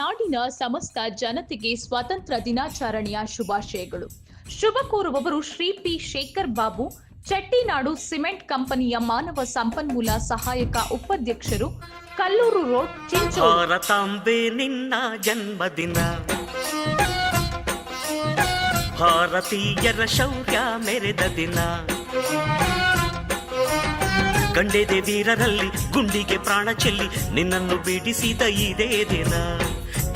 ನಾಡಿನ ಸಮಸ್ತ ಜನತೆಗೆ ಸ್ವಾತಂತ್ರ್ಯ ದಿನಾಚರಣೆಯ ಶುಭಾಶಯಗಳು. ಶುಭ ಕೋರುವವರು ಶ್ರೀ ಪಿ. ಶೇಖರ್ ಬಾಬು, ಚಟ್ಟಿನಾಡು ಸಿಮೆಂಟ್ ಕಂಪನಿಯ ಮಾನವ ಸಂಪನ್ಮೂಲ ಸಹಾಯಕ ಉಪಾಧ್ಯಕ್ಷರು, ಕಲ್ಲೂರು ರೋಡ್ ಭಾರತಾಂಬೆ ನಿನ್ನ ಜನ್ಮದಿನ. ಭಾರತೀಯರ ಶೌರ್ಯ ಮೆರೆದ ದಿನ. ಗಂಡೆದೆ ವೀರರಲ್ಲಿ ಗುಂಡಿಗೆ ಪ್ರಾಣ ಚೆಲ್ಲಿ ನಿನ್ನನ್ನು ಬಿಡಿಸಿದ ಇದೇ ದಿನ.